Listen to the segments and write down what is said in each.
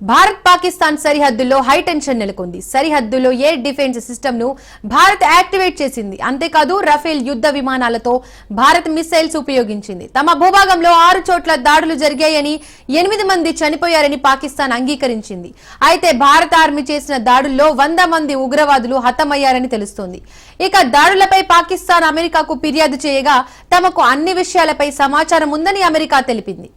భారత్ పాకిస్తాన్ సరిహద్దుల్లో హైటెన్షన్ నెలకొంది. సరిహద్దులో ఎయిర్ డిఫెన్స్ సిస్టమ్ను భారత్ యాక్టివేట్ చేసింది. అంతేకాదు రఫేల్ యుద్ధ విమానాలతో భారత్ మిసైల్స్ ఉపయోగించింది. తమ భూభాగంలో ఆరు చోట్ల దాడులు జరిగాయని ఎనిమిది మంది చనిపోయారని పాకిస్తాన్ అంగీకరించింది. అయితే భారత ఆర్మీ చేసిన దాడుల్లో వంద మంది ఉగ్రవాదులు హతమయ్యారని తెలుస్తోంది. ఇక దాడులపై పాకిస్తాన్ అమెరికాకు ఫిర్యాదు చేయగా తమకు అన్ని విషయాలపై సమాచారం ఉందని అమెరికా తెలిపింది.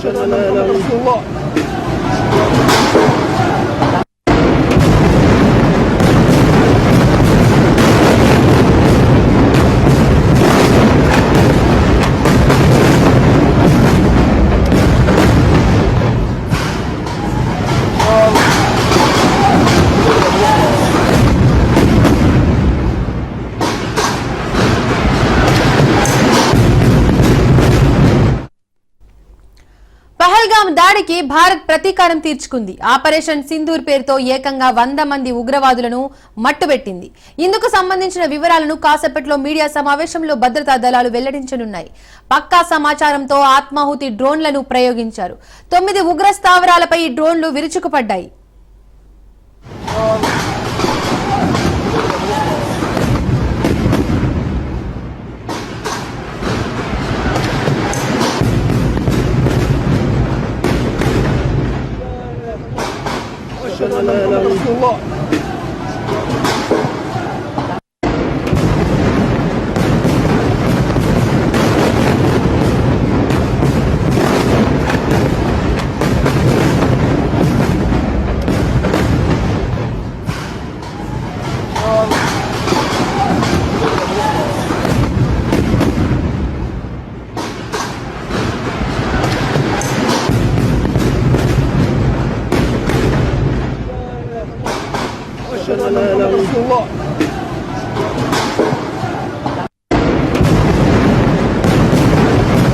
أشهد أن لا إله إلا الله పహల్గాం దాడికి భారత్ ప్రతీకారం తీర్చుకుంది. ఆపరేషన్ సింధూర్ పేరుతో ఏకంగా వంద మంది ఉగ్రవాదులను మట్టుబెట్టింది. ఇందుకు సంబంధించిన వివరాలను కాసేపట్లో మీడియా సమావేశంలో భద్రతా దళాలు వెల్లడించనున్నాయి. పక్కా సమాచారంతో ఆత్మాహుతి డ్రోన్లను ప్రయోగించారు. తొమ్మిది ఉగ్ర స్థావరాలపై డ్రోన్లు విరుచుకుపడ్డాయి. 来来来 yang Oh. ありがとうござ。